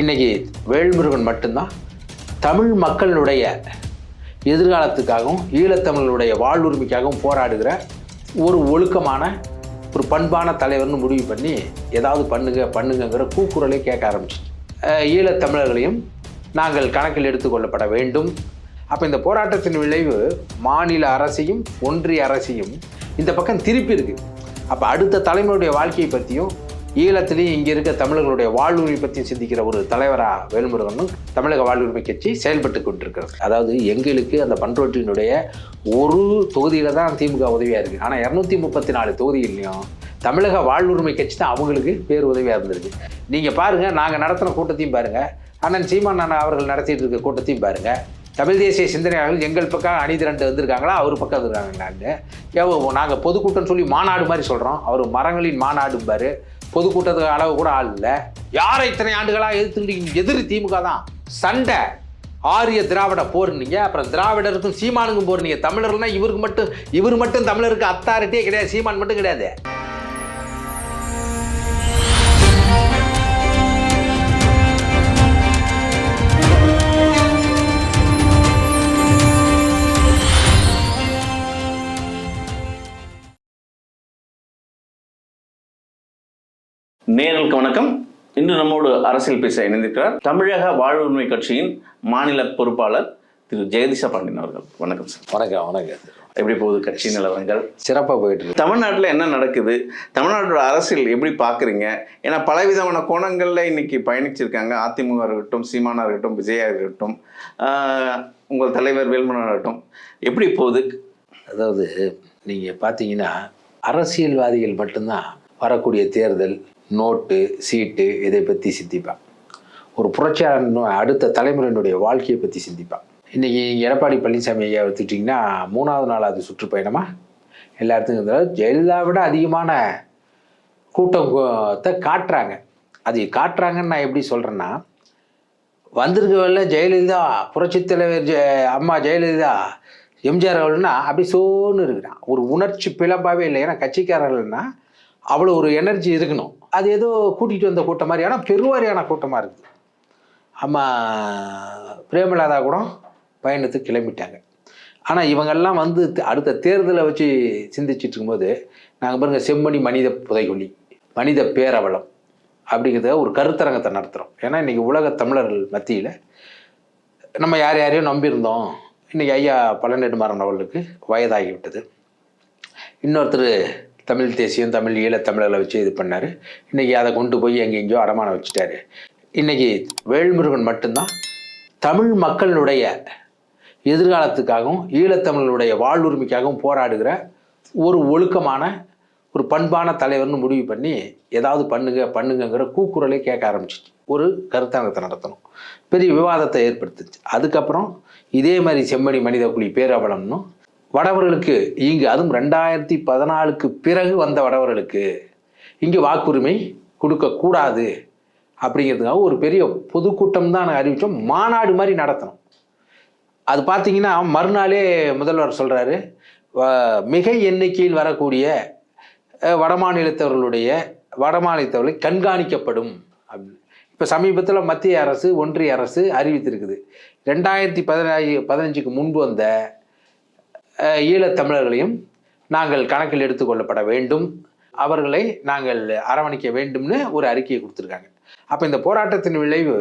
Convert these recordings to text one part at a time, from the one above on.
இன்றைக்கி வேல்முருகன் மட்டும்தான் தமிழ் மக்களுடைய எதிர்காலத்துக்காகவும் ஈழத்தமிழனுடைய வாழ்வுரிமைக்காகவும் போராடுகிற ஒரு ஒழுக்கமான ஒரு பண்பான தலைவர்னு முடிவு பண்ணி ஏதாவது பண்ணுங்க பண்ணுங்கங்கிற கூக்குரலை கேட்க ஆரம்பிச்சு ஈழத்தமிழர்களையும் நாங்கள் கணக்கில் எடுத்துக்கொள்ளப்பட வேண்டும். அப்போ இந்த போராட்டத்தின் விளைவு மாநில அரசையும் ஒன்றிய அரசையும் இந்த பக்கம் திருப்பி இருக்குது அப்போ அடுத்த தலைமுறையுடைய வாழ்க்கையை பற்றியும் ஈழத்திலையும் இங்கே இருக்க தமிழர்களுடைய வாழ்வுரிமை பற்றி சிந்திக்கிற ஒரு தலைவராக வேல்முருகனும் தமிழக வாழ்வுரிமை கட்சி செயல்பட்டு கொண்டிருக்கிறது. அதாவது எங்களுக்கு அந்த பண்ருட்டியினுடைய ஒரு தொகுதியில் தான் திமுக உதவியாக இருக்குது ஆனால் இரநூத்தி முப்பத்தி நாலு தொகுதியிலையும் தமிழக வாழ்வுரிமை கட்சி தான் அவங்களுக்கு பேர் உதவியாக இருந்திருக்கு. நீங்கள் பாருங்கள் நாங்கள் நடத்தின கூட்டத்தையும் பாருங்கள் அண்ணன் சீமான் அண்ணா அவர்கள் நடத்திட்டு இருக்க கூட்டத்தையும் பாருங்கள் தமிழ் தேசிய சிந்தனையாளர்கள் எங்கள் பக்கம் அணி திரண்டு வந்திருக்காங்களா? அவர் பக்கம் வந்திருக்காங்களான்னு. நாங்கள் பொதுக்கூட்டம்னு சொல்லி மாநாடு மாதிரி சொல்கிறோம் அவர் மரங்களின் மாநாடும்பார். பொதுக்கூட்டத்துக்கு அளவு கூட ஆள் இல்லை. யாரை இத்தனை ஆண்டுகளாக எதிர்த்து எதிரி திமுக தான். சண்டை. ஆரிய திராவிட போர்னீங்க அப்புறம் திராவிடருக்கும் சீமானுக்கும் போர்னீங்க தமிழர்னா இவருக்கு மட்டும் இவர் மட்டும் தமிழருக்கு அத்தாரிட்டியே கிடையாது. சீமான் மட்டும் கிடையாது. நேர்களுக்கு வணக்கம். இன்று நம்மோடு அரசியல் பேச இணைந்திருக்கிறார் தமிழக வாழ்வுரிமை கட்சியின் மாநில பொறுப்பாளர் திரு ஜெகதீஷ பாண்டியன் அவர்கள். வணக்கம் சார். வணக்கம் வணக்கம். எப்படி போகுது கட்சி நிலவரங்கள்? சிறப்பாக போயிட்டு இருக்கு. தமிழ்நாட்டில் என்ன நடக்குது? தமிழ்நாட்டோட அரசியல் எப்படி பார்க்குறீங்க ஏன்னா பலவிதமான கோணங்களில் இன்னைக்கு பயணிச்சிருக்காங்க. அதிமுக இருக்கட்டும் சீமானா இருக்கட்டும் விஜயா இருக்கட்டும் உங்கள் தலைவர் வேல்மனா இருக்கட்டும். எப்படி போகுது? அதாவது நீங்கள் பார்த்தீங்கன்னா அரசியல்வாதிகள் மட்டும்தான் வரக்கூடிய தேர்தல் நோட்டு சீட்டு இதை பற்றி சிந்திப்பான். ஒரு புரட்சியாளன் அடுத்த தலைமுறையினுடைய வாழ்க்கையை பற்றி சிந்திப்பான். இன்றைக்கி எடப்பாடி பழனிசாமி ஐயா எடுத்துட்டிங்கன்னா மூணாவது நாளாவது சுற்றுப்பயணமா? எல்லா இடத்துக்கும் இருந்தாலும் ஜெயலலிதா விட அதிகமான கூட்டத்தை காட்டுறாங்க. அது காட்டுறாங்கன்னு நான் எப்படி சொல்கிறேன்னா வந்திருக்கவல்ல ஜெயலலிதா புரட்சித் தலைவர் ஜெ அம்மா ஜெயலலிதா எம்ஜிஆர் அவர்கள்னா அப்படி சோன்னு இருக்கிறான். ஒரு உணர்ச்சி பிளம்பாவே இல்லை. ஏன்னா கட்சிக்காரர்கள்னா அவ்வளோ ஒரு எனர்ஜி இருக்கணும். அது ஏதோ கூட்டிகிட்டு வந்த கூட்டம் மாதிரி ஆனால் பெருவாரியான கூட்டமாக இருக்குது அம்மா பிரேமலாதா கூட பயணத்துக்கு கிளம்பிட்டாங்க. ஆனால் இவங்கெல்லாம் வந்து அடுத்த தேர்தலை வச்சு சிந்திச்சுட்டு இருக்கும்போது நாங்கள் பாருங்கள் செம்மணி மனித புதைகுழி மனித பேரவலம் அப்படிங்கிறத ஒரு கருத்தரங்கத்தை நடத்துகிறோம் ஏன்னா இன்றைக்கி உலக தமிழர்கள் மத்தியில் நம்ம யார் யாரையும் நம்பியிருந்தோம். இன்றைக்கி ஐயா பழநெடுமாறன் அவர்களுக்கு வயதாகிவிட்டது. இன்னொருத்தர் தமிழ் தேசியம் தமிழ் ஈழத்தமிழர்களை வச்சு இது பண்ணார். இன்றைக்கி அதை கொண்டு போய் எங்கெங்கேயோ அடமானம் வச்சுட்டாரு. இன்றைக்கி வேல்முருகன் மட்டும்தான் தமிழ் மக்களுடைய எதிர்காலத்துக்காகவும் ஈழத்தமிழனுடைய வாழ்வுரிமைக்காகவும் போராடுகிற ஒரு ஒழுக்கமான ஒரு பண்பான தலைவர்னு முடிவு பண்ணி ஏதாவது பண்ணுங்க பண்ணுங்கங்கிற கூக்குரலை கேட்க ஆரம்பிச்சிச்சு. ஒரு கருத்தரங்கத்தை நடத்தணும். பெரிய விவாதத்தை ஏற்படுத்துச்சு. அதுக்கப்புறம் இதே மாதிரி செம்மணி மனித குழி பேரவலம்னும் வடவர்களுக்கு இங்கு அதுவும் ரெண்டாயிரத்தி பதினாலுக்கு பிறகு வந்த வடவர்களுக்கு இங்கே வாக்குரிமை கொடுக்கக்கூடாது அப்படிங்கிறதுக்காக ஒரு பெரிய பொதுக்கூட்டம் தான் அறிவித்தோம் மாநாடு மாதிரி நடத்தணும். அது பார்த்தீங்கன்னா மறுநாளே முதல்வர் சொல்கிறாரு மிக எண்ணிக்கையில் வரக்கூடிய வடமாநிலத்தவர்களுடைய வடமாநிலத்தவர்களை கண்காணிக்கப்படும் அப்படின்னு. இப்போ சமீபத்தில் மத்திய அரசு ஒன்றிய அரசு அறிவித்திருக்குது. ரெண்டாயிரத்தி பதினாறு பதினஞ்சுக்கு முன்பு வந்த ஈழத்தமிழர்களையும் நாங்கள் கணக்கில் எடுத்துக்கொள்ளப்பட வேண்டும். அவர்களை நாங்கள் அரவணைக்க வேண்டும்னு ஒரு அறிக்கையை கொடுத்துருக்காங்க. அப்போ இந்த போராட்டத்தின் விளைவு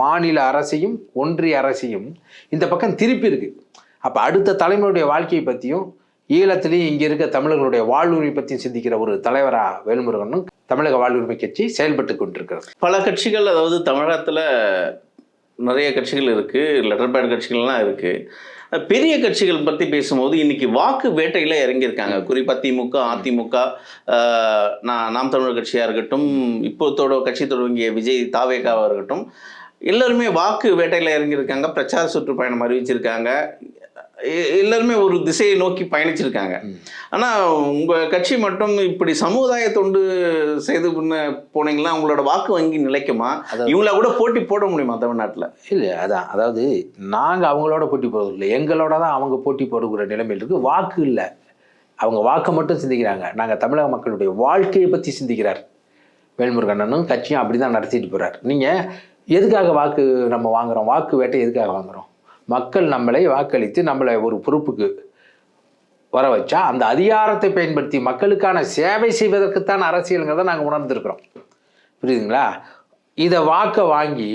மாநில அரசையும் ஒன்றிய அரசையும் இந்த பக்கம் திருப்பி இருக்குது அப்போ அடுத்த தலைமுறையுடைய வாழ்க்கையை பற்றியும் ஈழத்திலையும் இங்கே இருக்க தமிழர்களுடைய வாழ்வுரிமை பற்றியும் சிந்திக்கிற ஒரு தலைவராக வேல்முருகனும் தமிழக வாழ்வுரிமை கட்சி செயல்பட்டு கொண்டிருக்கிறது. பல கட்சிகள் அதாவது தமிழகத்தில் நிறைய கட்சிகள் இருக்குது லெட்டர் பேட் கட்சிகள்லாம் இருக்குது பெரிய கட்சிகள் பற்றி பேசும்போது இன்னைக்கு வாக்கு வேட்டையில் இறங்கியிருக்காங்க. குறிப்பாக திமுக அதிமுக நான் நாம் தமிழர் கட்சியாக இருக்கட்டும் இப்போத்தோட கட்சி தொடங்கிய விஜய் தாவேகாவாக இருக்கட்டும் எல்லாருமே வாக்கு வேட்டையில் இறங்கியிருக்காங்க. பிரச்சார சுற்றுப்பயணம் அறிவிச்சிருக்காங்க. எல்லாருமே ஒரு திசையை நோக்கி பயணிச்சிருக்காங்க. ஆனால் உங்கள் கட்சி மட்டும் இப்படி சமுதாய தொண்டு செய்து போனீங்களா உங்களோட வாக்கு வங்கி நிலைக்குமா? இவங்கள கூட போட்டி போட முடியுமா தமிழ்நாட்டில்? இல்லை அதான் அதாவது நாங்கள் அவங்களோட போட்டி போடுறது இல்லை. எங்களோட தான் அவங்க போட்டி போடுகிற நிலைமையில் இருக்குது வாக்கு இல்லை. அவங்க வாக்கை மட்டும் சிந்திக்கிறாங்க. நாங்கள் தமிழக மக்களுடைய வாழ்க்கையை பற்றி சிந்திக்கிறார். வேல்முருகண்ணனும் கட்சியும் அப்படி தான் நடத்திட்டு போகிறார் நீங்கள் எதுக்காக வாக்கு நம்ம வாங்குறோம்? வாக்கு வேட்டை எதுக்காக வாங்குறோம்? மக்கள் நம்மளை வாக்களித்து நம்மளை ஒரு பொறுப்புக்கு வர வச்சா அந்த அதிகாரத்தை பயன்படுத்தி மக்களுக்கான சேவை செய்வதற்குத்தான் அரசியலுங்கிறத நாங்கள் உணர்ந்திருக்கிறோம். புரியுதுங்களா? இதை வாக்கை வாங்கி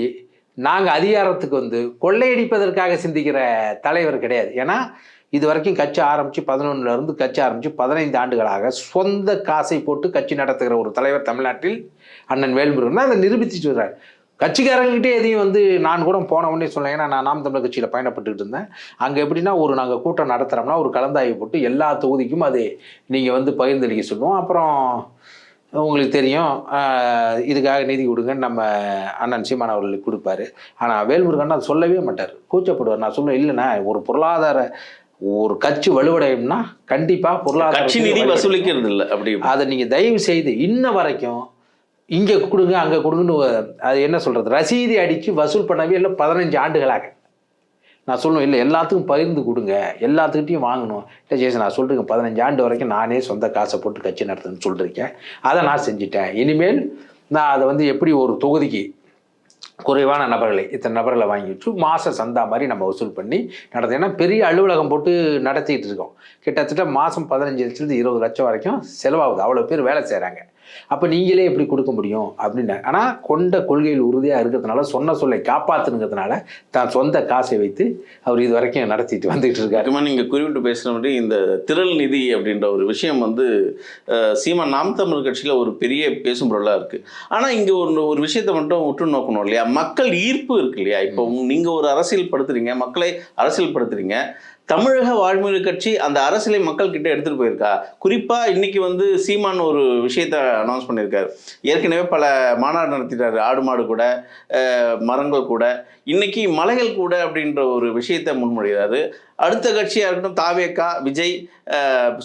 நாங்கள் அதிகாரத்துக்கு வந்து கொள்ளையடிப்பதற்காக சிந்திக்கிற தலைவர் கிடையாது. ஏன்னா இது வரைக்கும் கட்சி ஆரம்பித்து பதினொன்றுலேருந்து கட்சி ஆரம்பித்து பதினைந்து ஆண்டுகளாக சொந்த காசை போட்டு கட்சி நடத்துகிற ஒரு தலைவர் தமிழ்நாட்டில் அண்ணன் வேல்முருகன் அதை நிரூபித்துட்டு வர்றார். கட்சிக்காரங்கிட்டே எதையும் வந்து நான் கூட போன உடனே சொன்னேன். ஏன்னா நான் நாம் தமிழர் கட்சியில் பயணப்பட்டுக்கிட்டு இருந்தேன். அங்கே எப்படின்னா ஒரு நாங்கள் கூட்டம் நடத்துகிறோம்னா ஒரு கலந்தாய்வு போட்டு எல்லா தொகுதிக்கும் அதை நீங்கள் வந்து பகிர்ந்தளிக்க சொல்லுவோம். அப்புறம் உங்களுக்கு தெரியும் இதுக்காக நிதி கொடுங்கன்னு நம்ம அண்ணன் சீமான் அவர்களுக்கு கொடுப்பாரு. ஆனால் வேல்முருகன் அதை சொல்லவே மாட்டார். கூச்சப்படுவார். நான் சொல்லுவேன் இல்லைண்ணா ஒரு பொருளாதார ஒரு கட்சி வலுவடையும்னா கண்டிப்பாக பொருளாதார கட்சி நிதி வசூலிக்கிறது இல்லை அப்படி. அதை நீங்கள் தயவு செய்து இன்ன வரைக்கும் இங்கே கொடுங்க அங்கே கொடுங்கன்னு அது என்ன சொல்கிறது ரசீதி அடித்து வசூல் பண்ணவே இல்லை பதினஞ்சு ஆண்டுகளாக. நான் சொல்லுவேன் இல்லை எல்லாத்துக்கும் பகிர்ந்து கொடுங்க. எல்லாத்துக்கிட்டையும் வாங்கணும். இல்லை ஜெயசன் நான் சொல்லிருக்கேன் பதினஞ்சு ஆண்டு வரைக்கும் நானே சொந்த காசை போட்டு கட்சி நடத்துன்னு சொல்லியிருக்கேன் அதை நான் செஞ்சுட்டேன். இனிமேல் நான் அதை வந்து எப்படி ஒரு தொகுதிக்கு குறைவான நபர்களை இத்தனை நபர்களை வாங்கி வச்சு மாத சந்தா மாதிரி நம்ம வசூல் பண்ணி நடத்து ஏன்னா பெரிய அலுவலகம் போட்டு நடத்திட்டு இருக்கோம். கிட்டத்தட்ட மாதம் பதினஞ்சு லட்சத்துலேருந்து இருபது லட்சம் வரைக்கும் செலவாகுது. அவ்வளோ பேர் வேலை செய்கிறாங்க அப்போ நீங்களே எப்படி கொடுக்க முடியும் அப்படின்னு. ஆனால் கொண்ட கொள்கையில் உறுதியாக இருக்கிறதுனால சொன்ன சொல்லை காப்பாற்றுங்கிறதுனால தான் சொந்த காசை வைத்து அவர் இது வரைக்கும் நடத்திட்டு வந்துட்டு இருக்காரு. நீங்கள் குறிப்பிட்டு பேசுகிற மாதிரி இந்த திரள் நிதி அப்படின்ற ஒரு விஷயம் வந்து சீமா நாம் தமிழ் கட்சியில் ஒரு பெரிய பேசும் பொருளாக இருக்குது ஆனால் இங்கே ஒரு ஒரு விஷயத்தை மட்டும் உற்று நோக்கணும் இல்லையா? மக்கள் ஈர்ப்பு இருக்கு இல்லையா? இப்போ நீங்கள் ஒரு அரசியல் படுத்துறீங்க மக்களை அரசியல் படுத்துறீங்க தமிழக வாழ்மொழி கட்சி அந்த அரசியலை மக்கள் கிட்ட எடுத்துட்டு போயிருக்கா? குறிப்பா இன்னைக்கு வந்து சீமான் ஒரு விஷயத்த அனௌன்ஸ் பண்ணியிருக்காரு. ஏற்கனவே பல மாநாடு நடத்திட்டாரு. ஆடு மாடு கூட மரங்கள் கூட. இன்னைக்கு மலைகள் கூட அப்படின்ற ஒரு விஷயத்தை முன்மொழிகிறாரு. அடுத்த கட்சியாக இருக்கட்டும் தாவேக்கா விஜய்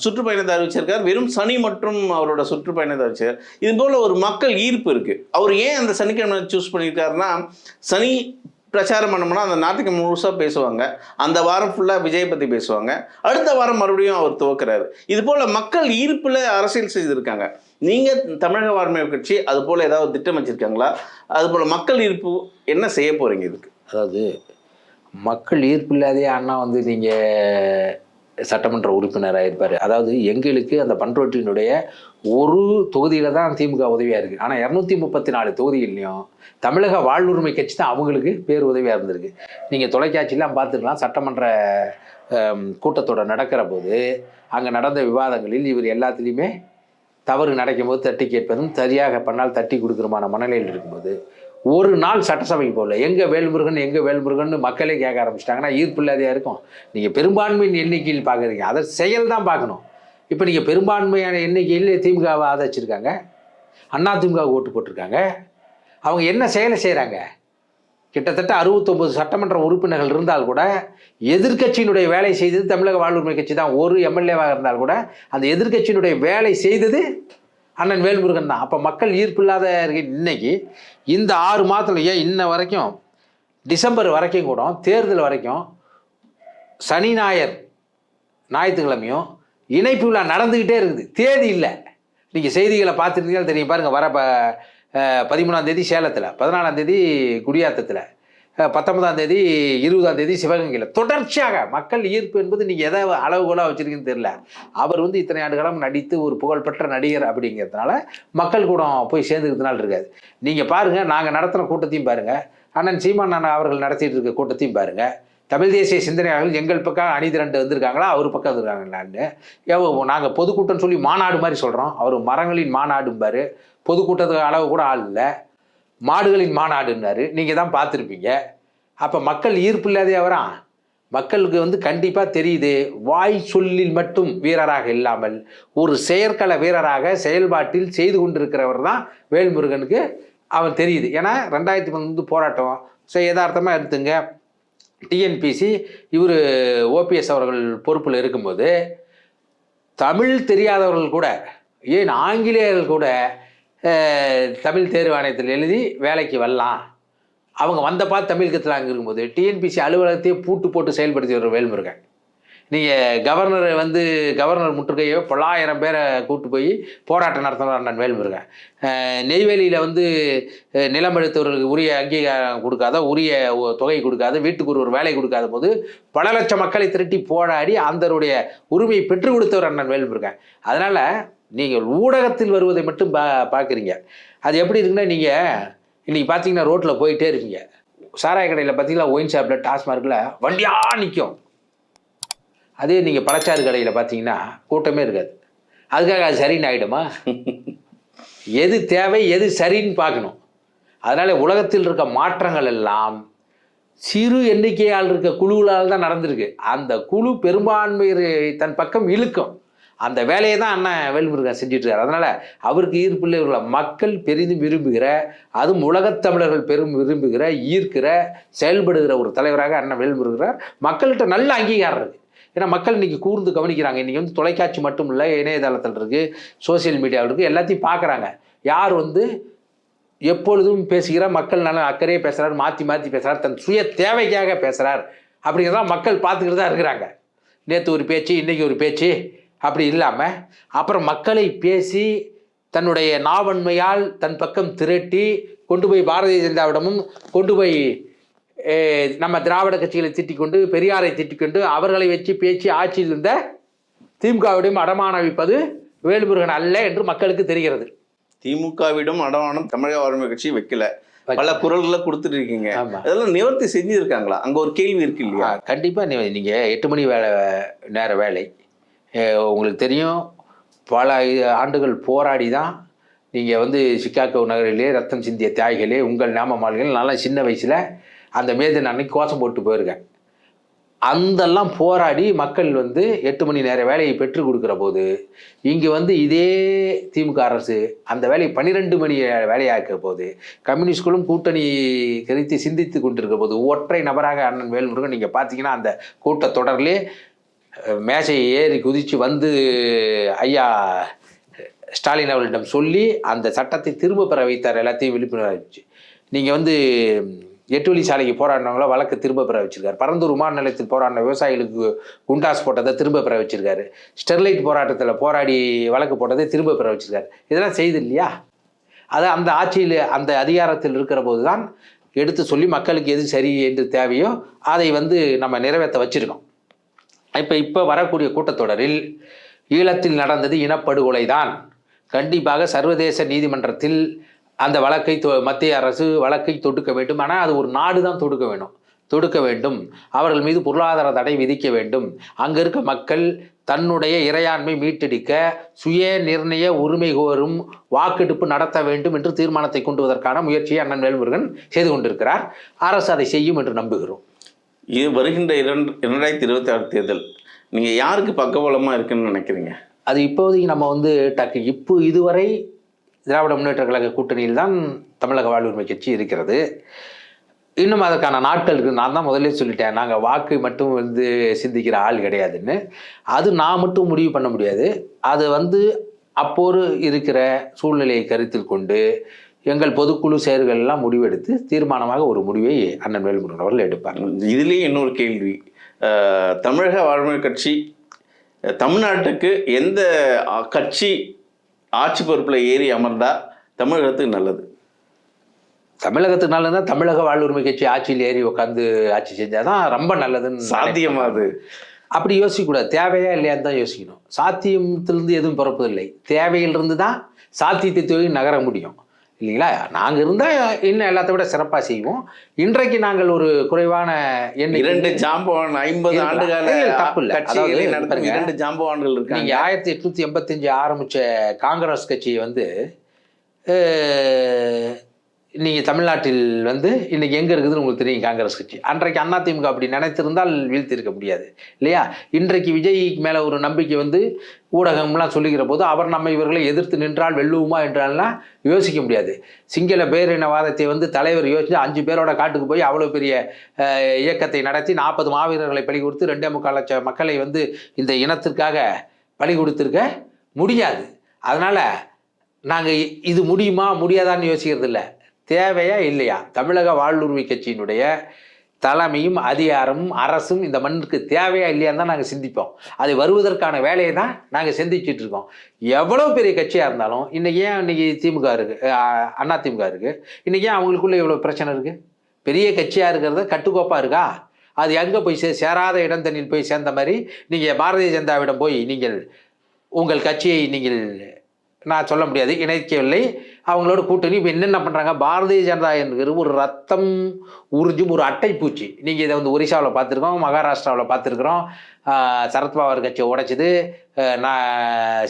சுற்றுப்பயணத்தை அறிவிச்சிருக்கார். வெறும் சனி மற்றும் அவரோட சுற்றுப்பயணத்தை அறிவிச்சிருக்கார். இது போல ஒரு மக்கள் ஈர்ப்பு இருக்கு. அவர் ஏன் அந்த சனிக்கிழமை சூஸ் பண்ணியிருக்காருன்னா சனி பிரச்சாரம் பண்ணோம்னா அந்த நாட்டுக்கு முழுசாக பேசுவாங்க. அந்த வாரம் ஃபுல்லாக விஜய் பற்றி பேசுவாங்க. அடுத்த வாரம் மறுபடியும் அவர் துவக்கிறாரு. இது போல் மக்கள் ஈர்ப்பில் அரசியல் செய்திருக்காங்க. நீங்கள் தமிழக வார்மை கட்சி அது போல் ஏதாவது திட்டம் வச்சுருக்காங்களா? அது போல் மக்கள் ஈர்ப்பு என்ன செய்ய போகிறீங்க இதுக்கு? அதாவது மக்கள் ஈர்ப்பு இல்லாதே அண்ணா வந்து நீங்கள் சட்டமன்ற உறுப்பினராக இருப்பார் அதாவது எங்களுக்கு அந்த பண்ருட்டியினுடைய ஒரு தொகுதியில் தான் திமுக உதவியாக இருக்குது ஆனால் இரநூத்தி முப்பத்தி நாலு தொகுதிகள்லையும் தமிழக வாழ்வுரிமை கட்சி தான் அவங்களுக்கு பேர் உதவியாக இருந்திருக்கு. நீங்கள் தொலைக்காட்சியெலாம் பார்த்துக்கலாம். சட்டமன்ற கூட்டத்தோட நடக்கிற போது அங்கே நடந்த விவாதங்களில் இவர் எல்லாத்துலேயுமே தவறு நடக்கும்போது தட்டி கேட்பதும் சரியாக பண்ணால் தட்டி கொடுக்குறமான மனநிலையில் இருக்கும்போது ஒரு நாள் சட்டசபைக்கு போகல. எங்கே வேல்முருகன் எங்கே வேல்முருகன் மக்களே கேட்க ஆரம்பிச்சிட்டாங்கன்னா ஈர்ப்பு இல்லாதையா இருக்கும். நீங்கள் பெரும்பான்மையின் எண்ணிக்கையில் பார்க்குறீங்க அதை செயல் தான் பார்க்கணும். இப்போ நீங்கள் பெரும்பான்மையான எண்ணிக்கையில் திமுகவை ஆதரிச்சிருக்காங்க. அண்ணா திமுக ஓட்டு போட்டிருக்காங்க. அவங்க என்ன செயலை செய்கிறாங்க கிட்டத்தட்ட அறுபத்தொம்பது சட்டமன்ற உறுப்பினர்கள் இருந்தால் கூட எதிர்க்கட்சியினுடைய வேலை செய்தது தமிழக வாழ்வுரிமை கட்சி தான். ஒரு எம்எல்ஏவாக இருந்தால் கூட அந்த எதிர்கட்சியினுடைய வேலை செய்தது அண்ணன் வேல்முருகன் தான். அப்போ மக்கள் ஈர்ப்பு இல்லாத இன்னைக்கு. இந்த ஆறு மாதத்துல ஏன் இன்ன வரைக்கும் டிசம்பர் வரைக்கும் கூட தேர்தல் வரைக்கும் சனி ஞாயர் ஞாயிற்றுக்கிழமையும் இணைப்பு விழா நடந்துக்கிட்டே இருக்குது. தேதி இல்லை. நீங்கள் செய்திகளை பார்த்துருந்தீங்கன்னா தெரியும். பாருங்கள் வர ப பதிமூணாம் தேதி சேலத்தில் பதினாலாம் தேதி குடியாத்தத்தில். பத்தொன்பதாம் தேதி இருபதாம் தேதி சிவகங்கையில். தொடர்ச்சியாக மக்கள் ஈர்ப்பு என்பது நீங்கள் எதை அளவுகோலாக வச்சுருக்கீங்கன்னு தெரியல. அவர் வந்து இத்தனை ஆண்டு காலம் நடித்து ஒரு புகழ்பெற்ற நடிகர் அப்படிங்கிறதுனால மக்கள் கூட போய் சேர்ந்துக்கிறதுனால இருக்காது. நீங்கள் பாருங்கள் நாங்கள் நடத்துகிற கூட்டத்தையும் பாருங்கள் அண்ணன் சீமான் அண்ணா அவர்கள் நடத்திட்டு இருக்க கூட்டத்தையும் பாருங்கள் தமிழ் தேசிய சிந்தனையாளர்கள் எங்கள் பக்கம் அணி திரண்டு வந்திருக்காங்களா அவர் பக்கம் வந்திருக்காங்களான்னு நாங்கள் பொதுக்கூட்டம்னு சொல்லி மாநாடு மாதிரி சொல்கிறோம் அவர் மரங்களின் மாநாடும்பார். பொதுக்கூட்டத்துக்கு அளவு கூட ஆள் இல்லை. மாடுகளின் மாநாடுன்னாரு. நீங்கள் தான் பார்த்துருப்பீங்க. அப்போ மக்கள் ஈர்ப்பு இல்லாதே வரான் மக்களுக்கு வந்து கண்டிப்பாக தெரியுது. வாய் சொல்லில் மட்டும் வீரராக இல்லாமல் ஒரு செயற்கள வீரராக செயல்பாட்டில் செய்து கொண்டிருக்கிறவர் தான் வேல்முருகனுக்கு அவன் தெரியுது. ஏன்னா ரெண்டாயிரத்தி பன்னெண்டு போராட்டம். ஸோ யதார்த்தமாக எடுத்துங்க. டிஎன்பிசி இவர் ஓபிஎஸ் அவர்கள் பொறுப்பில் இருக்கும்போது தமிழ் தெரியாதவர்கள் கூட ஏன் ஆங்கிலேயர்கள் கூட தமிழ் தேர்வு ஆணையத்தில் எழுதி வேலைக்கு வரலாம் அவங்க வந்த பார்த்து தமிழ் கற்றுலாங்க இருக்கும்போது டிஎன்பிசி அலுவலகத்தையே பூட்டு போட்டு செயல்படுத்தி வர வேல்முருகன். நீங்கள் கவர்னரை வந்து கவர்னர் முற்றுகையோ பல்லாயிரம் பேரை கூப்பிட்டு போய் போராட்டம் நடத்தினார் அண்ணன் வேல்முருகன். நெய்வேலியில் வந்து நிலம் எடுத்தவர்களுக்கு உரிய அங்கீகாரம் கொடுக்காத உரிய ஒ- தொகை கொடுக்காத வீட்டுக்கு ஒரு ஒரு வேலை கொடுக்காத போது பல லட்சம் மக்களை திரட்டி போராடி அந்தருடைய உரிமையை பெற்றுக் கொடுத்தவர் அண்ணன் வேல்முருகன். அதனால் நீங்கள் ஊடகத்தில் வருவதை மட்டும் பா பார்க்குறீங்க. அது எப்படி இருக்குன்னா நீங்கள் இன்றைக்கி பார்த்தீங்கன்னா ரோட்டில் போயிட்டே இருப்பீங்க. சாராய கடையில் பார்த்தீங்கன்னா ஒயின் ஷாப்பில் டாஸ்மார்க்கில் வண்டியாக நிற்கும். அதே நீங்கள் பழச்சாறு கடையில் பார்த்தீங்கன்னா கூட்டமே இருக்காது. அதுக்காக அது சரின்னு ஆகிடுமா எது தேவை எது சரின்னு பார்க்கணும். அதனால் உலகத்தில் இருக்க மாற்றங்கள் எல்லாம் சிறு எண்ணிக்கையால் இருக்க குழுக்களால் தான் நடந்திருக்கு. அந்த குழு பெரும்பான்மை தன் பக்கம் இழுக்கும். அந்த வேலையை தான் அண்ணன் வேல்முருகன் செஞ்சுட்டு அதனால் அவருக்கு ஈர்ப்பில் உள்ள மக்கள் பெரிதும் விரும்புகிற அதுவும் உலகத் தமிழர்கள் பெரும் விரும்புகிற ஈர்க்கிற செயல்படுகிற ஒரு தலைவராக அண்ணன் வேல்முருகிறார் மக்கள்கிட்ட நல்ல அங்கீகாரம் இருக்குது ஏன்னா மக்கள் இன்னைக்கு கூர்ந்து கவனிக்கிறாங்க. இன்னைக்கு வந்து தொலைக்காட்சி மட்டும் இல்லை இணையதளத்தில் இருக்குது சோஷியல் மீடியாவில் இருக்குது எல்லாத்தையும் பார்க்குறாங்க. யார் வந்து எப்பொழுதும் பேசுகிற மக்கள் நல்ல அக்கறையே பேசுகிறார் மாற்றி மாற்றி பேசுகிறார் தன் சுய தேவைக்காக பேசுகிறார் அப்படிங்கிறதான் மக்கள் பார்த்துக்கிட்டு தான் இருக்கிறாங்க. நேற்று ஒரு பேச்சு இன்றைக்கி ஒரு பேச்சு அப்படி இல்லாமல் அப்புறம் மக்களை பேசி தன்னுடைய நாவன்மையால் தன் பக்கம் திரட்டி கொண்டு போய் பாரதிய ஜனதாவிடமும் கொண்டு போய் நம்ம திராவிட கட்சிகளை திட்டிக் கொண்டு பெரியாரை திட்டிக் கொண்டு அவர்களை வச்சு பேச்சு ஆட்சியில் இருந்த திமுகவிடம் அடமான வைப்பது வேலுமுருகன் அல்ல என்று மக்களுக்கு தெரிகிறது. திமுகவிடம் அடமானம் தமிழக வாழ்மை கட்சி வைக்கல. பல குரல்களை கொடுத்துட்டு இருக்கீங்க. அதெல்லாம் நிவர்த்தி செஞ்சிருக்காங்களா? அங்க ஒரு கேள்வி இருக்கு இல்லையா? கண்டிப்பாக நீ நீங்கள் எட்டு மணி வேலை நேர வேலை. உங்களுக்கு தெரியும் பல ஆண்டுகள் போராடி தான் நீங்கள் வந்து சிக்காகோ நகரிலே ரத்தம் சிந்திய தியாகிகளே உங்கள் நாம மாளிகள் நல்லா சின்ன வயசில் அந்த மேதன் அன்னைக்கு கோஷம் போட்டு போயிருக்கேன் அந்தெல்லாம் போராடி மக்கள் வந்து எட்டு மணி நேர வேலையை பெற்றுக் கொடுக்குற போது இங்கே வந்து இதே திமுக அரசு அந்த வேலையை பன்னிரெண்டு மணி வேலையாக்கிற போது கம்யூனிஸ்ட்களும் கூட்டணி கருத்து சிந்தித்து கொண்டிருக்க போது ஒற்றை நபராக அண்ணன் வேல்முருகன் நீங்கள் பார்த்தீங்கன்னா அந்த கூட்டத்தொடரிலே அஹ், மேசையை ஏறி குதித்து வந்து ஐயா ஸ்டாலின் அவர்களிடம் சொல்லி அந்த சட்டத்தை திரும்ப பெற வைத்தார் எல்லாத்தையும் விழிப்புணர்வு ஆயிடுச்சு. நீங்கள் வந்து எட்டு வழி சாலைக்கு போராடினவங்கள வழக்கு திரும்ப பெற வச்சிருக்காரு. பரந்தூர் விமான நிலையத்தில் போராடின விவசாயிகளுக்கு குண்டாஸ் போட்டதை திரும்ப பெற வச்சிருக்காரு. ஸ்டெர்லைட் போராட்டத்தில் போராடி வழக்கு போட்டதை திரும்ப பெற வச்சிருக்காரு. இதெல்லாம் செய்து இல்லையா? அது அந்த ஆட்சியில் அந்த அதிகாரத்தில் இருக்கிற போது தான் எடுத்து சொல்லி மக்களுக்கு எது சரி என்று தேவையோ அதை வந்து நம்ம நிறைவேற்ற வச்சுருக்கோம். இப்போ இப்போ வரக்கூடிய கூட்டத்தொடரில் ஈழத்தில் நடந்தது இனப்படுகொலை தான் கண்டிப்பாக சர்வதேச நீதிமன்றத்தில் அந்த வழக்கை தொ மத்திய அரசு வழக்கை தொடுக்க வேண்டும். ஆனால் அது ஒரு நாடு தான் தொடுக்க வேணும். தொடுக்க வேண்டும். அவர்கள் மீது பொருளாதார தடை விதிக்க வேண்டும். அங்கே இருக்க மக்கள் தன்னுடைய இறையாண்மை மீட்டெடுக்க சுய நிர்ணய உரிமை கோரும் வாக்கெடுப்பு நடத்த வேண்டும் என்று தீர்மானத்தை கொண்டுவதற்கான முயற்சியை அண்ணன் வேல்முருகன் செய்து கொண்டிருக்கிறார். அரசு அதை செய்யும் என்று நம்புகிறோம். இது வருகின்ற இரண்டு இரண்டாயிரத்தி இருபத்தி ஆறு தேர்தல். நீங்கள் யாருக்கு பக்கபலமாக இருக்குன்னு நினைக்கிறீங்க? அது இப்போதைக்கு நம்ம வந்து டக்கு இப்போ இதுவரை திராவிட முன்னேற்ற கழக கூட்டணியில் தான் தமிழக வாழ்வுரிமை கட்சி இருக்கிறது. இன்னும் அதற்கான நாட்கள் இருக்குது நான் தான் முதல்ல சொல்லிட்டேன். நாங்கள் வாக்கு மட்டும் வந்து சிந்திக்கிற ஆள் கிடையாதுன்னு. அது நான் மட்டும் முடிவு பண்ண முடியாது. அது வந்து அப்போது இருக்கிற சூழ்நிலையை கருத்தில் கொண்டு எங்கள் பொதுக்குழு செயல்கள் எல்லாம் முடிவெடுத்து தீர்மானமாக ஒரு முடிவை அண்ணன் வேல்முருகன் அவர்கள் எடுப்பார் இதுலேயே இன்னொரு கேள்வி. தமிழக வாழ்மை கட்சி தமிழ்நாட்டுக்கு எந்த கட்சி ஆட்சி பொறுப்பில் ஏறி அமர்ந்தா தமிழகத்துக்கு நல்லது? தமிழகத்துக்கு நல்லதுன்னா தமிழக வாழ்வுரிமை கட்சி ஆட்சியில் ஏறி உட்காந்து ஆட்சி செஞ்சாதான் ரொம்ப நல்லதுன்னு சாத்தியமா அது? அப்படி யோசிக்கக்கூடாது. தேவையா இல்லையான்னு தான் யோசிக்கணும். சாத்தியத்திலிருந்து எதுவும் பிறப்பதில்லை. தேவையிலிருந்து தான் சாத்தியத்தை தொழில் நகர முடியும். இல்லைங்களா நாங்கள் இருந்தால் இன்னும் எல்லாத்த விட சிறப்பாக செய்வோம் இன்றைக்கு நாங்கள் ஒரு குறைவான எண்ணிக்கை இரண்டு ஜாம்பவான் ஐம்பது. ஆண்டுகால தப்பு இல்ல. இரண்டு ஜாம்பவான்கள் இருக்காங்க நீங்கள் ஆயிரத்தி எட்நூற்றி எண்பத்தஞ்சு ஆரம்பித்த காங்கிரஸ் கட்சியை வந்து நீங்கள் தமிழ்நாட்டில் வந்து இன்னைக்கு எங்கே இருக்குதுன்னு உங்களுக்கு தெரியும் காங்கிரஸ் கட்சி. அன்றைக்கு அதிமுக அப்படி நினைத்திருந்தால் வீழ்த்தியிருக்க முடியாது. இல்லையா? இன்றைக்கு விஜய்க்கு மேலே ஒரு நம்பிக்கை வந்து ஊடகம்லாம் சொல்லுகிற போது அவர் நம்ம இவர்களை எதிர்த்து நின்றால் வெல்லுவோமா என்றால்லாம் யோசிக்க முடியாது. சிங்கள பேரினவாதத்தை வந்து தலைவர் யோசிச்சு அஞ்சு பேரோட காட்டுக்கு போய் அவ்வளோ பெரிய இயக்கத்தை நடத்தி நாற்பது மாவீரர்களை பலி கொடுத்து ரெண்டே முக்கால் லட்சம் மக்களை வந்து இந்த இனத்திற்காக பலி கொடுத்துருக்க முடியாது. அதனால் நாங்கள் இது முடியுமா? முடியாதான்னு யோசிக்கிறது இல்லை தேவையா இல்லையா? தமிழக வாழ்வுரிமை கட்சியினுடைய தலைமையும் அதிகாரமும் அரசும் இந்த மண்ணுக்கு தேவையா இல்லையான்னு தான் நாங்கள் சிந்திப்போம். அது வருவதற்கான வேலையை தான் நாங்கள் சிந்திச்சுட்டு இருக்கோம். எவ்வளோ பெரிய கட்சியாக இருந்தாலும் இன்றைக்கி ஏன் இன்றைக்கி திமுக இருக்குது அண்ணா திமுக இருக்கு. இன்றைக்கி ஏன் அவங்களுக்குள்ளே இவ்வளோ பிரச்சனை இருக்குது பெரிய கட்சியாக இருக்கிறது கட்டுக்கோப்பாக இருக்கா? அது எங்கே போய் சே சேராத இடம் தண்ணியில் போய் சேர்ந்த மாதிரி நீங்கள் பாரதிய ஜனதாவிடம் போய் நீங்கள் உங்கள் கட்சியை நீங்கள் நான் சொல்ல முடியாது இணைக்கவில்லை. அவங்களோட கூட்டணி இப்போ என்னென்ன பண்ணுறாங்க பாரதிய ஜனதா என்கிற ஒரு ரத்தம் உறிஞ்சும் ஒரு அட்டைப்பூச்சி. நீங்கள் இதை வந்து ஒரிசாவில் பார்த்துருக்கோம் மகாராஷ்டிராவில் பார்த்துருக்குறோம். சரத்பவார் கட்சியை உடைச்சிது நான்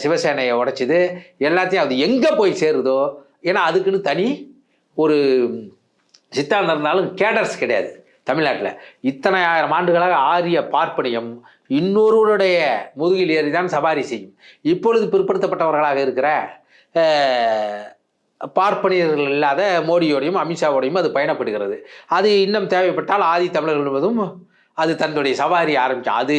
சிவசேனையை உடைச்சிது. எல்லாத்தையும் அது எங்கே போய் சேருதோ? ஏன்னா அதுக்குன்னு தனி ஒரு சித்தாந்தம் இருந்தாலும் கேடர்ஸ் கிடையாது. தமிழ்நாட்டில் இத்தனை ஆயிரம் ஆண்டுகளாக ஆரிய பார்ப்பனியம் இன்னொருவருடைய முதுகில் ஏறிதான் சவாரி செய்யும். இப்பொழுது பிற்படுத்தப்பட்டவர்களாக இருக்கிற பார்ப்பனியர்கள் இல்லாத மோடியோடையும் அமித்ஷாவோடையும் அது பயணப்படுகிறது. அது இன்னும் தேவைப்பட்டால் ஆதி தமிழர்கள் என்பதும் அது தன்னுடைய சவாரி ஆரம்பிக்கும் அது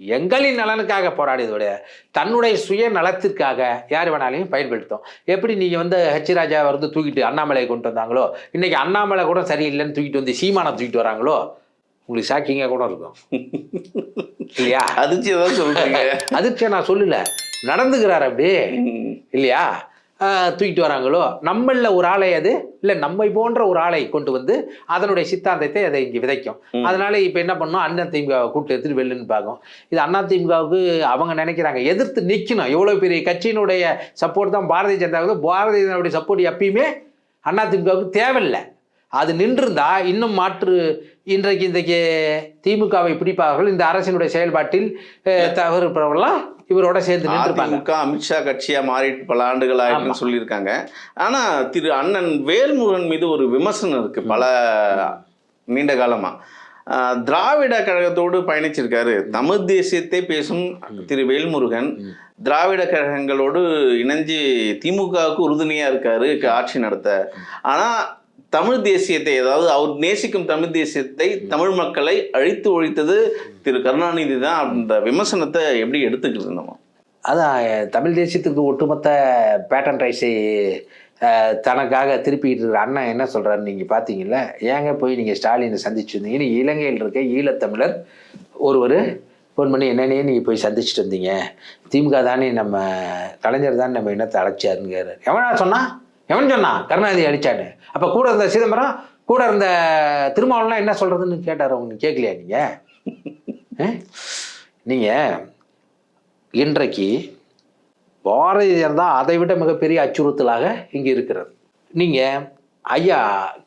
எங்களின் நலனுக்காக போராடியதோட தன்னுடைய சுய நலத்திற்காக யார் வேணாலையும் பயன்படுத்தும். எப்படி நீங்கள் வந்து ஹெச் ராஜா வந்து தூக்கிட்டு அண்ணாமலை கொண்டு வந்தாங்களோ இன்னைக்கு அண்ணாமலை கூட சரியில்லைன்னு தூக்கிட்டு வந்து சீமானை தூக்கிட்டு வராங்களோ உங்களுக்கு ஷாக்கிங்காக கூட இருக்கும். இல்லையா? அதிர்ச்சி தான் சொல்றீங்க. அதிர்ச்சியா நான் சொல்லல. நடந்துக்கிறார் அப்படி. இல்லையா? தூக்கிட்டு வராங்களோ? நம்மள ஒரு ஆளை அது இல்லை நம்மை போன்ற ஒரு ஆளை கொண்டு வந்து அதனுடைய சித்தாந்தத்தை அதை இங்கே விதைக்கும். அதனால இப்போ என்ன பண்ணோம் அண்ணா திமுக கூட்டு எடுத்துட்டு வெளிலன்னு பார்க்கும். இது அண்ணா திமுகவுக்கு அவங்க நினைக்கிறாங்க எதிர்த்து நிற்கணும் எவ்வளோ பெரிய கட்சியினுடைய சப்போர்ட் தான் பாரதிய ஜனதாவுக்கு பாரதிய ஜனதாவுடைய சப்போர்ட் எப்பயுமே அண்ணா திமுகவுக்கு தேவையில்லை. அது நின்றிருந்தா இன்னும் மாற்று இன்றைக்கு இன்றைக்கு திமுகவை பிடிப்பார்கள். இந்த அரசினுடைய செயல்பாட்டில் அஹ், தவறுபவர்கள்லாம் இவரோட சேர்ந்து அதிமுக அமித்ஷா கட்சியா மாறிட்டு பல ஆண்டுகள் ஆயிட்டுன்னு சொல்லியிருக்காங்க. ஆனா திரு அண்ணன் வேல்முருகன் மீது ஒரு விமர்சனம் இருக்கு பல நீண்ட காலமா. ஆஹ் திராவிட கழகத்தோடு பயணிச்சிருக்காரு. தமிழ் தேசியத்தை பேசும் திரு வேல்முருகன். திராவிட கழகங்களோடு இணைஞ்சு திமுகவுக்கு உறுதுணையா இருக்காரு ஆட்சி நடத்த. ஆனா தமிழ் தேசியத்தை அதாவது அவர் நேசிக்கும் தமிழ் தேசியத்தை தமிழ் மக்களை அழித்து ஒழித்தது திரு கருணாநிதி தான். அந்த விமர்சனத்தை எப்படி எடுத்துக்கிறது நம்ம? அதான் தமிழ் தேசியத்துக்கு ஒட்டுமொத்த பேட்டன் ரைஸை தனக்காக திருப்பிட்டு இருக்கிற அண்ணன் என்ன சொல்றாரு நீங்க பார்த்தீங்கல்ல ஏங்க போய் நீங்க ஸ்டாலினை சந்திச்சிருந்தீங்கன்னு இலங்கையில் இருக்க ஈழத்தமிழர் ஒருவர் ஃபோன் பண்ணி என்னன்னே நீங்கள் போய் சந்திச்சுட்டு வந்தீங்க? திமுக தானே நம்ம கலைஞர் தான் நம்ம இனத்தை அழைச்சாருன்னு கேட்குறாரு எவனா சொன்னா? எவன் சொன்னான் கருணாநிதி அடிச்சான்னு. அப்போ கூட இருந்த சிதம்பரம் கூட இருந்த திருமாவளம்லாம் என்ன சொல்றதுன்னு கேட்டார் அவங்க. கேட்கலையா நீங்கள் நீங்கள் இன்றைக்கு பாரதிய ஜனதா அதை விட மிகப்பெரிய அச்சுறுத்தலாக இங்கே இருக்கிறது. நீங்கள் ஐயா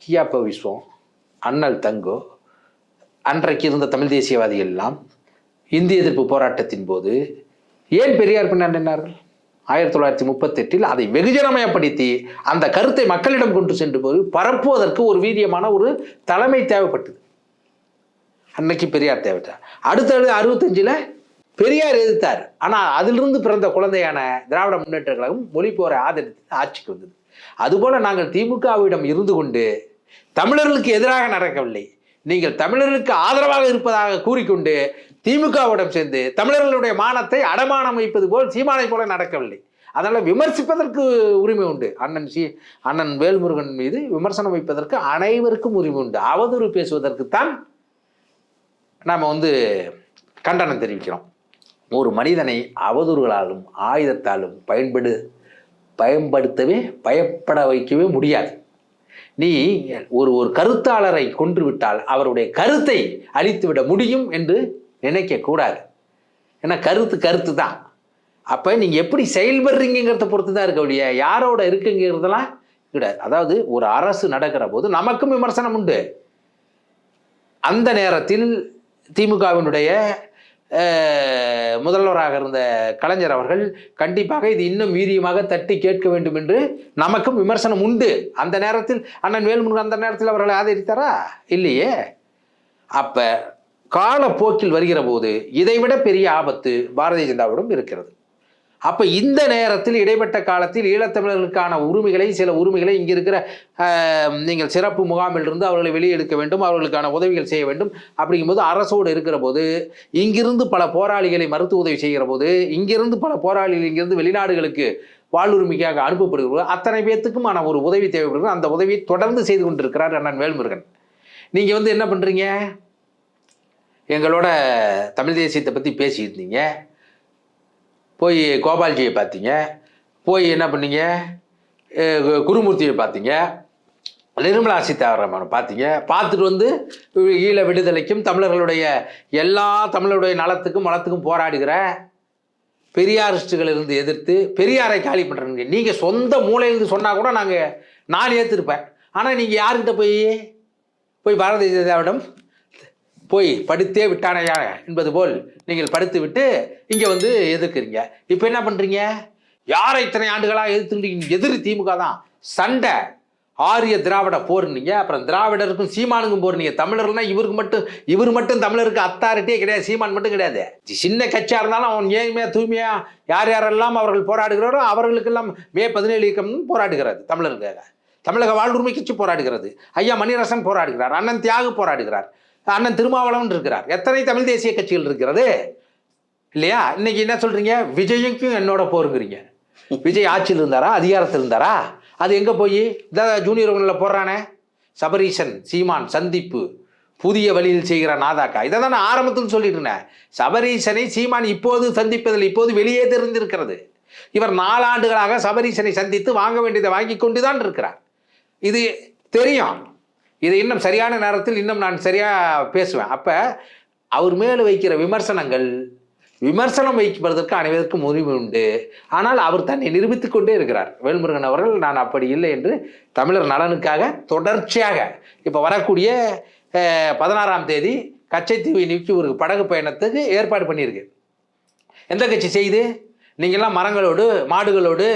கியாப்ப விஸ்வம் அண்ணல் தங்கோ அன்றைக்கு இருந்த தமிழ் தேசியவாதிகள் எல்லாம் இந்திய எதிர்ப்பு போராட்டத்தின் போது ஏன் பெரியார் பின்னால் நின்றார்கள் ஆயிரத்தி தொள்ளாயிரத்தி முப்பத்தெட்டில் அதை வெகுஜனமயப்படுத்தி அந்த கருத்தை மக்களிடம் கொண்டு சென்று போது பரப்புவதற்கு ஒரு வீரியமான ஒரு தலைமை தேவைப்பட்டது. அன்னைக்கு பெரியார் தேவைட்டார் அடுத்தது அறுபத்தஞ்சில் பெரியார் எதிர்த்தார். ஆனால் அதிலிருந்து பிறந்த குழந்தையான திராவிட முன்னேற்ற கழகம் மொழிப்போரை ஆதரித்து ஆட்சிக்கு வந்தது. அதுபோல நாங்கள் திமுகவிடம் இருந்து கொண்டு தமிழர்களுக்கு எதிராக நடக்கவில்லை. நீங்கள் தமிழர்களுக்கு ஆதரவாக இருப்பதாக கூறிக்கொண்டு திமுகவிடம் சேர்ந்து தமிழர்களுடைய மானத்தை அடமானம் வைப்பது போல் சீமானை போல நடக்கவில்லை. அதனால் விமர்சிப்பதற்கு உரிமை உண்டு. அண்ணன் சி அண்ணன் வேல்முருகன் மீது விமர்சனம் வைப்பதற்கு அனைவருக்கும் உரிமை உண்டு. அவதூறு பேசுவதற்குத்தான் நாம் வந்து கண்டனம் தெரிவிக்கிறோம். ஒரு மனிதனை அவதூறுகளாலும் ஆயுதத்தாலும் பயன்படு பயன்படுத்தவே பயப்பட வைக்கவே முடியாது. நீ ஒரு ஒரு கருத்தாளரை கொன்று விட்டால் அவருடைய கருத்தை அழித்து விட முடியும் என்று நினைக்கக்கூடாது ஏன்னா கருத்து கருத்து தான். அப்போ நீங்கள் எப்படி செயல்படுறீங்கிறத பொறுத்து தான் இருக்க ஒழிய யாரோட இருக்குங்கிறதெல்லாம் கிடையாது. அதாவது ஒரு அரசு நடக்கிற போது நமக்கும் விமர்சனம் உண்டு. அந்த நேரத்தில் திமுகவினுடைய முதல்வராக இருந்த கலைஞர் அவர்கள் கண்டிப்பாக இது இன்னும் வீரியமாக தட்டி கேட்க வேண்டும் என்று நமக்கும் விமர்சனம் உண்டு. அந்த நேரத்தில் அண்ணன் வேல்முருகன் அந்த நேரத்தில் அவர்களை ஆதரித்தாரா? இல்லையே. அப்போ காலப்போக்கில் வருகிற போது இதைவிட பெரிய ஆபத்து பாரதிய ஜனதாவிடம் இருக்கிறது. அப்போ இந்த நேரத்தில் இடைப்பட்ட காலத்தில் ஈழத்தமிழர்களுக்கான உரிமைகளை சில உரிமைகளை இங்கே இருக்கிற நீங்கள் சிறப்பு முகாமில் இருந்து அவர்களை வெளியெடுக்க வேண்டும் அவர்களுக்கான உதவிகள் செய்ய வேண்டும். அப்படிங்கும்போது அரசோடு இருக்கிற போது இங்கிருந்து பல போராளிகளை மருத்துவ உதவி செய்கிற போது இங்கிருந்து பல போராளிகள் இங்கிருந்து வெளிநாடுகளுக்கு வாழ்வுரிமைக்காக அனுப்பப்படுகிறது அத்தனை பேர்த்துக்குமான ஒரு உதவி தேவைப்படுகிறது. அந்த உதவியை தொடர்ந்து செய்து கொண்டிருக்கிறார் அண்ணன் வேல்முருகன். நீங்கள் வந்து என்ன பண்ணுறீங்க எங்களோட தமிழ் தேசியத்தை பற்றி பேசியிருந்தீங்க போய் கோபால்ஜியை பார்த்தீங்க. போய் என்ன பண்ணீங்க? கு- குருமூர்த்தியை பார்த்தீங்க. நிர்மலா சீதாராமனை பார்த்தீங்க. பார்த்துட்டு வந்து ஈழ விடுதலைக்கும் தமிழர்களுடைய எல்லா தமிழருடைய நலத்துக்கும் வளத்துக்கும் போராடுகிற பெரியாரிஸ்டுகள் இருந்து எதிர்த்து பெரியாரை காலி பண்ணுறீங்க நீங்கள் சொந்த மூளையிலிருந்து சொன்னால் கூட நாங்கள் நான் ஏற்றிருப்பேன் ஆனால் நீங்கள் யார்கிட்ட போய்? போய் பாரதிய ஜனதாவிடம் போய் படித்தே விட்டானையா என்பது போல் நீங்கள் படித்து விட்டு இங்கே வந்து எதிர்க்கிறீங்க. இப்போ என்ன பண்ணுறீங்க? யாரை இத்தனை ஆண்டுகளாக எதிர்த்துக்கிட்டீங்க எதிரி திமுக தான். சண்டை. ஆரிய திராவிட போர்னீங்க அப்புறம் திராவிடருக்கும் சீமானுக்கும் போர்னீங்க தமிழர்னா இவருக்கு மட்டும் இவர் மட்டும் தமிழருக்கு அத்தாரிட்டியே கிடையாது. சீமான் மட்டும் கிடையாது. சின்ன கட்சியாக இருந்தாலும் அவன் ஏழ்மையா தூய்மையா யார் யாரெல்லாம் அவர்கள் போராடுகிறாரோ அவர்களுக்கெல்லாம் மே பதினேழு இயக்கம் போராடுகிறது தமிழருக்காக தமிழக வாழ்வுரிமை கட்சி போராடுகிறது. ஐயா மணிரசன் போராடுகிறார். அண்ணன் தியாகு போராடுகிறார். அண்ணன் திருமாவளவன் இருக்கிறார். எத்தனை தமிழ் தேசிய கட்சிகள் இருக்கிறது? இல்லையா? இன்னைக்கு என்ன சொல்றீங்க? விஜய்க்கும் என்னோட போருங்கிறீங்க. விஜய் ஆட்சியில் இருந்தாரா? அதிகாரத்தில் இருந்தாரா? அது எங்கே போய்? இந்த ஜூனியர் ஒன்றில் போடுறானே. சபரீசன் சீமான் சந்திப்பு புதிய வழியில் செய்கிற நாதாக்கா. இதை தான் நான் ஆரம்பத்தில் சொல்லிட்டு இருந்தேன். சபரீசனை சீமான் இப்போது சந்திப்பதில் இப்போது வெளியே தெரிந்திருக்கிறது. இவர் நாலாண்டுகளாக சபரீசனை சந்தித்து வாங்க வேண்டியதை வாங்கி கொண்டு தான் இருக்கிறார். இது தெரியும். இது இன்னும் சரியான நேரத்தில் இன்னும் நான் சரியாக பேசுவேன். அப்போ அவர் மேலே வைக்கிற விமர்சனங்கள் விமர்சனம் வைப்பதற்கு அனைவருக்கும் உரிமை உண்டு. ஆனால் அவர் தன்னை நிரூபித்துக் கொண்டே இருக்கிறார். வேல்முருகன் அவர்கள் நான் அப்படி இல்லை என்று தமிழர் நலனுக்காக தொடர்ச்சியாக இப்போ வரக்கூடிய பதினாறாம் தேதி கச்சைத்தீவை நிற்கி ஒரு படகு பயணத்துக்கு ஏற்பாடு பண்ணியிருக்கு. எந்த கட்சி செய்து? நீங்கள்லாம் மரங்களோடு மாடுகளோடு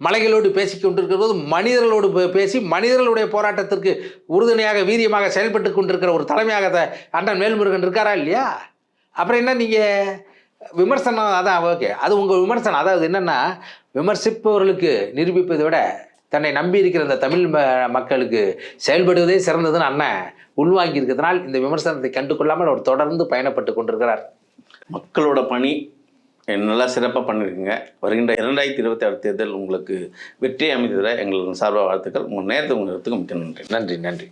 மலைகளோடு பேசி கொண்டிருக்கிற போது மனிதர்களோடு பேசி மனிதர்களுடைய போராட்டத்திற்கு உறுதுணையாக வீரியமாக செயல்பட்டு கொண்டிருக்கிற ஒரு தலைமையாக த- அண்ணன் வேல்முருகன் இருக்காரா இல்லையா? அப்புறம் என்ன நீங்கள் விமர்சனம் அதான் ஓகே. அது உங்கள் விமர்சனம். அதாவது என்னென்னா விமர்சிப்பவர்களுக்கு நிரூபிப்பதை விட தன்னை நம்பி இருக்கிற இந்த தமிழ் ம- மக்களுக்கு செயல்படுவதே சிறந்ததுன்னு அண்ணன் உள்வாங்கி இருக்கிறதுனால் இந்த விமர்சனத்தை கண்டு கொள்ளாமல் அவர் தொடர்ந்து பயணப்பட்டு கொண்டிருக்கிறார். மக்களோட பணி நல்லா சிறப்பாக பண்ணியிருக்கீங்க வருகின்ற இரண்டாயிரத்தி இருபத்தி ஆறு தேர்தல் உங்களுக்கு வெற்றி அமைந்ததில் எங்களுக்கு சார்பாக வாழ்த்துக்கள். உங்கள் நேரத்தை உங்களுக்கு மிக்க நன்றி. நன்றி நன்றி.